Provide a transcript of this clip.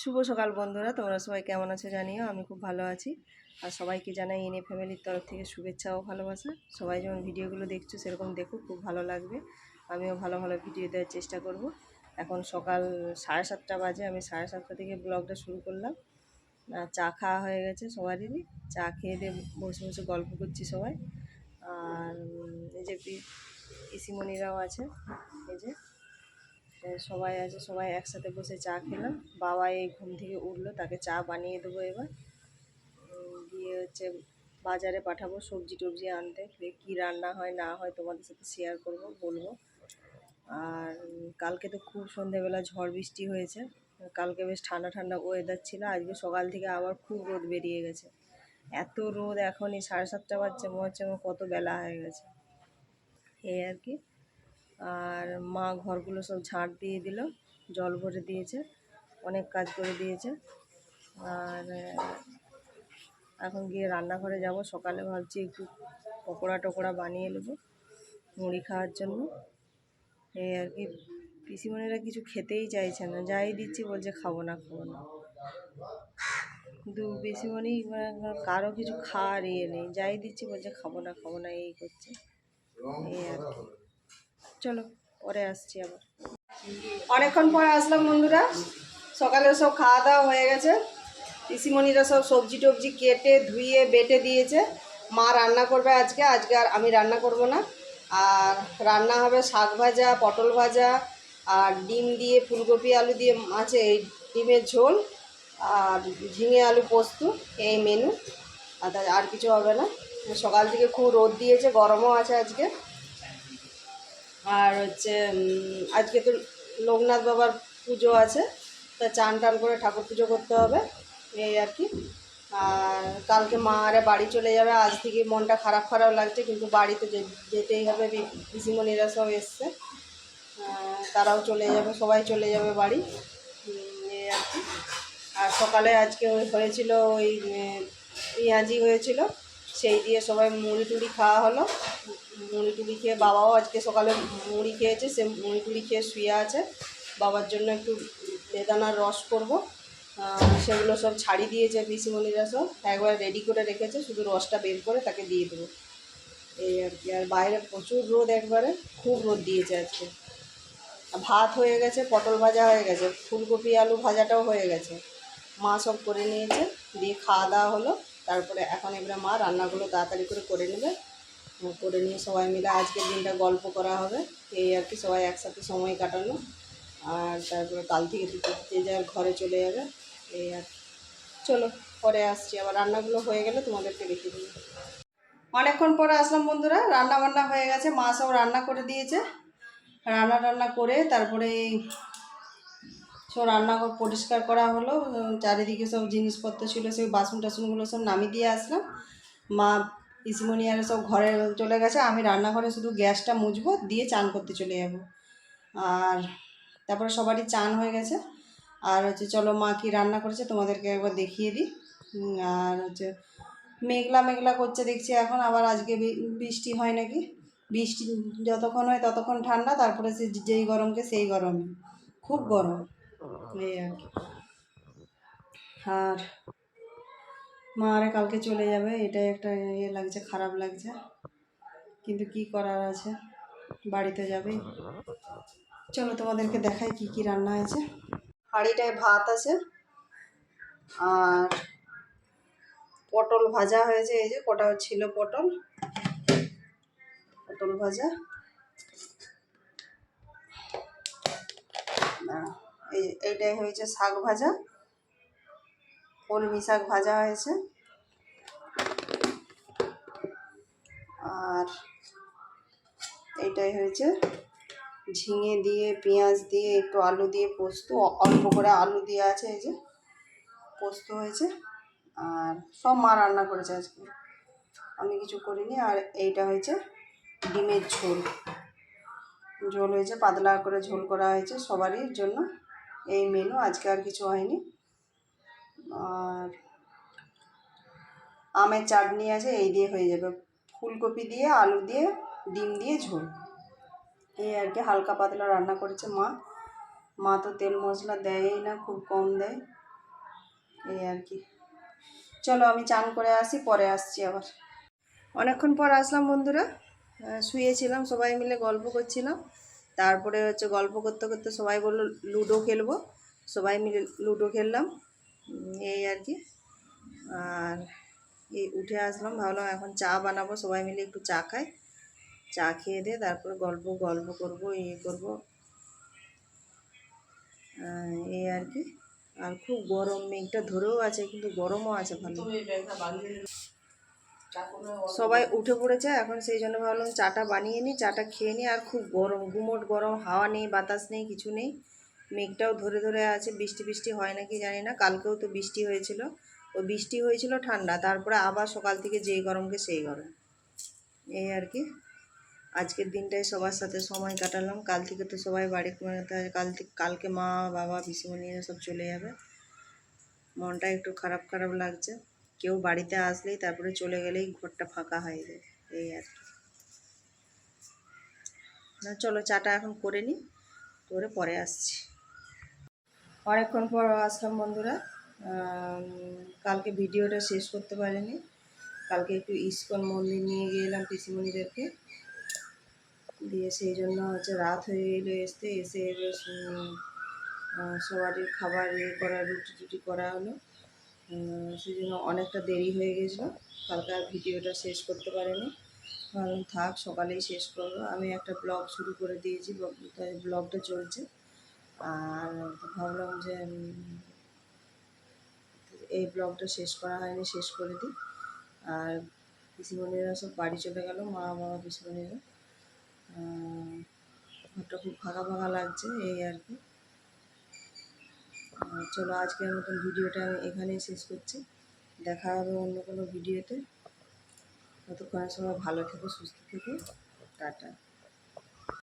শুভ সকাল বন্ধুরা, তোমরা সবাই কেমন আছো জানিও, আমি খুব ভালো আছি। আর সবাইকে জানাই এনে ফ্যামিলির তরফ থেকে শুভেচ্ছা ও ভালোবাসা। সবাই যেমন ভিডিওগুলো দেখছ, সেরকম দেখো, খুব ভালো লাগবে। আমিও ভালো ভালো ভিডিও দেওয়ার চেষ্টা করব। এখন সকাল সাড়ে সাতটা বাজে, আমি সাড়ে সাতটা থেকে ব্লগটা শুরু করলাম। চা খাওয়া হয়ে গেছে সবারই। চা খেয়ে দিয়ে বসে বসে গল্প করছি সবাই। আর এই যে পিসিমণিরাও আছে, এই যে সবাই আছে, সবাই একসাথে বসে চা খেলাম। বাবা এই ঘুম থেকে উঠল, তাকে চা বানিয়ে দেবো এবার। দিয়ে হচ্ছে বাজারে পাঠাবো সবজি টবজি আনতে। কী রান্না হয়, না হয় তোমাদের সাথে শেয়ার করব, বলব। আর কালকে তো খুব সন্ধেবেলা ঝড় বৃষ্টি হয়েছে। কালকে বেশ ঠান্ডা ঠান্ডা ওয়েদার ছিল, আজকে সকাল থেকে আবার খুব রোদ বেরিয়ে গেছে। এত রোদ এখনই সাড়ে সাতটা বাজছে, মনে হচ্ছে কত বেলা হয়ে গেছে। এই আর কি। আর মা ঘরগুলো সব ঝাঁট দিয়ে দিল, জল ভরে দিয়েছে, অনেক কাজ করে দিয়েছে। আর এখন গিয়ে রান্নাঘরে যাব, সকালে ভাবছি একটু পকোড়া টকোড়া বানিয়ে নেব, মুড়ি খাওয়ার জন্য। এই আর কি, পিসিমণিরা কিছু খেতেই চাইছে না, যাই দিচ্ছি বলছে খাব না খাব না। কিন্তু পিসিমণি মানে কারও কিছু খাওয়ার ইয়ে নেই, যাই দিচ্ছি বলছে খাব না খাব না, এই করছে। এই আর কি। চলো, পরে আসছি আবার। অনেকক্ষণ পরে আসলাম বন্ধুরা। সকালে সব খাওয়া দাওয়া হয়ে গেছে। পিসিমণিরা সব সবজি টবজি কেটে, ধুয়ে, বেটে দিয়েছে। মা রান্না করবে আজকে আজকে আর আমি রান্না করব না। আর রান্না হবে শাক ভাজা, পটল ভাজা, আর ডিম দিয়ে ফুলকপি, আলু দিয়ে আছে এই ডিমের ঝোল, আর ঝিঙে আলু পোস্ত, এই মেনু আর আর কিছু হবে না। সকাল থেকে খুব রোদ দিয়েছে, গরমও আছে আজকে। আর হচ্ছে আজকে তো লোকনাথ বাবার পুজো আছে, তা চান টান করে ঠাকুর পুজো করতে হবে, এই আর কি। আর কালকে মা আরে বাড়ি চলে যাবে, আজ থেকে মনটা খারাপ খারাপ লাগছে, কিন্তু বাড়িতে যেতেই হবে পিসিমণিরা সব এসছে। তারাও চলে যাবে, সবাই চলে যাবে বাড়ি এই আর কি। আর সকালে আজকে ওই হয়েছিল ওই পেঁয়াজি হয়েছিল, সেই দিয়ে সবাই মুড়ি টুড়ি খাওয়া হলো। মুড়ি টুড়ি খেয়ে বাবাও আজকে সকালে মুড়ি খেয়েছে, সে মুড়ি টুড়ি খেয়ে শুয়ে আছে। বাবার জন্য একটু বেদানার রস করব। সেগুলো সব ছাড়ি দিয়েছে পিসিমণিরা সব। একবার রেডি করে রেখেছে, শুধু রসটা বের করে তাকে দিয়ে দেবো। এই আর কি, আর বাইরে প্রচুর রোদ একবারে, খুব রোদ দিয়েছে আজকে। ভাত হয়ে গেছে, পটল ভাজা হয়ে গেছে, ফুলকপি, আলু ভাজাটাও হয়ে গেছে। মা সব করে নিয়েছে, দিয়ে খাওয়া দাওয়া হলো। তারপরে এখন এবারে মা রান্নাগুলো তাড়াতাড়ি করে করে নেবে। করে নিয়ে সবাই মিলে আজকের দিনটা গল্প করা হবে। এই আর কি সবাই একসাথে সময় কাটানো আর তারপরে কাল থেকে যে যার ঘরে চলে যাবে, এই আর। চলো, পরে আসছি। আবার রান্নাগুলো হয়ে গেলে তোমাদেরকে দেখিয়ে দেবো অনেকক্ষণ পরে আসলাম বন্ধুরা রান্না বান্না হয়ে গেছে। মা সব রান্না করে দিয়েছে। রান্না টান্না করে তারপরে সব রান্নাঘর পরিষ্কার করা হলো। চারিদিকে সব জিনিসপত্র ছিল, সেই বাসন টাসনগুলো সব নামিয়ে দিয়ে আসলাম। মা পিসিমণি আর সব ঘরে চলে গেছে, আমি রান্নাঘরে শুধু গ্যাসটা মুছবো, দিয়ে চান করতে চলে যাব। আর তারপরে সবারই চান হয়ে গেছে। আর হচ্ছে চলো মা কি রান্না করেছে তোমাদেরকে একবার দেখিয়ে দিই। আর হচ্ছে মেঘলা মেঘলা করছে দেখছি এখন, আবার আজকে বৃষ্টি হয় নাকি? বৃষ্টি যতক্ষণ হয় ততক্ষণ ঠান্ডা, তারপরে সে যেই গরমকে সেই গরম। খুব গরম। এই আর কি। আর মা আরে কালকে চলে যাবে, এটাই একটা ইয়ে লাগছে, খারাপ লাগছে। কিন্তু কি করার আছে? বাড়িতে যাবে। চলো তোমাদেরকে দেখাই কি কি রান্না হয়েছে। হাঁড়িটায় ভাত আছে, আর পটল ভাজা হয়েছে, এই যে কটা ছিল পটল। পটল ভাজা। এই এইটাই হয়েছে শাক ভাজা। কলমি শাক ভাজা হয়েছে। আর এইটাই হয়েছে। ঝিঙে দিয়ে, পেঁয়াজ দিয়ে, একটু আলু দিয়ে পোস্ত, অল্প করে আলু দিয়ে আছে এই যে, পোস্ত হয়েছে। আর সব মা রান্না করেছে আজকে। আমি কিছু করিনি। আর এইটা হয়েছে ডিমের ঝোল। ঝোল হয়েছে, পাতলা করে ঝোল করা হয়েছে সবারই জন্য। এই মেনু আজকে আর কিছু হয়নি। আর আমের চাটনি আছে, এই দিয়ে হয়ে যাবে। ফুলকপি দিয়ে, আলু দিয়ে, ডিম দিয়ে ঝোল। এই আর কি, হালকা পাতলা রান্না করেছে মা। মা তো তেল মশলা দেয়ই না, খুব কম দেয়। এই আর কি। চলো আমি চান করে আসি, পরে আসছি আবার। অনেকক্ষণ পর আসলাম বন্ধুরা। শুয়েছিলাম, সবাই মিলে গল্প করছিলাম। তারপরে হচ্ছে গল্প করতে করতে সবাই বলল, লুডো খেলব। সবাই মিলে লুডো খেললাম। এই আর কি। আর এই উঠে আসলাম, ভাবলাম এখন চা বানাবো, সবাই মিলে একটু চা খাই। চা খেয়ে দিয়ে তারপরে গল্প গল্প করব ইয়ে করব। এই আর কি। আর খুব গরম, মেঘটা ধরেও আছে, কিন্তু গরমও আছে ভালো। সবাই উঠে পড়েছে, এখন সেই জন্য ভাবলাম চাটা বানিয়ে নিই, চাটা খেয়ে নিই। আর খুব গরম, গুমোট গরম, হাওয়া নেই, বাতাস নেই, কিছু নেই। মেঘটাও ধরে ধরে আছে, বৃষ্টি বৃষ্টি হয় নাকি জানি না, কালকেও তো বৃষ্টি হয়েছিল। ও বৃষ্টি হয়েছিল ঠান্ডা, তারপরে আবার সকাল থেকে যেই গরমকে সেই গরম। এই আর কি। আজকের দিনটাই সবার সাথে সময় কাটালাম। কাল থেকে তো সবাই বাড়ি কাল থেকে কালকে মা, বাবা পিসিমণিরা সব চলে যাবে। মনটা একটু খারাপ খারাপ লাগছে। কেউ বাড়িতে আসলেই তারপরে চলে গেলেই ঘরটা ফাঁকা হয়ে যায়। এই আর কি। না, চলো চাটা এখন করে নিই করে পরে আসছি। অনেকক্ষণ পর আসলাম বন্ধুরা। কালকে ভিডিওটা শেষ করতে পারিনি। কালকে একটু ইস্কন মন্দির নিয়ে গিয়েলাম পিসিমণিদেরকে। দিয়ে সেই জন্য হচ্ছে রাত হয়ে এলো এসতে, এসে সবারই খাবার ইয়ে করা, রুটি টুটি করা হলো। সেই জন্য অনেকটা দেরি হয়ে গেছিল। কালকে আর ভিডিওটা শেষ করতে পারিনি। ভাবলাম থাক, সকালেই শেষ করব। আমি একটা ব্লগ শুরু করে দিয়েছি ব্লগটা চলছে। আর ভাবলাম যে এই ব্লগটা শেষ করা হয়নি, শেষ করে দিই। আর পিসিমণিরা সব বাড়ি চলে গেল, মা, বাবা, পিসিমণিরা। ঘরটা খুব ফাঁকা ফাঁকা লাগছে, এই আর কি। চলো, আজকের মতন ভিডিওটা আমি এখানেই শেষ করছি। দেখা হবে অন্য কোনো ভিডিওতে। ততক্ষণে সময় ভালো থেকো, সুস্থ থেকো। টাটা।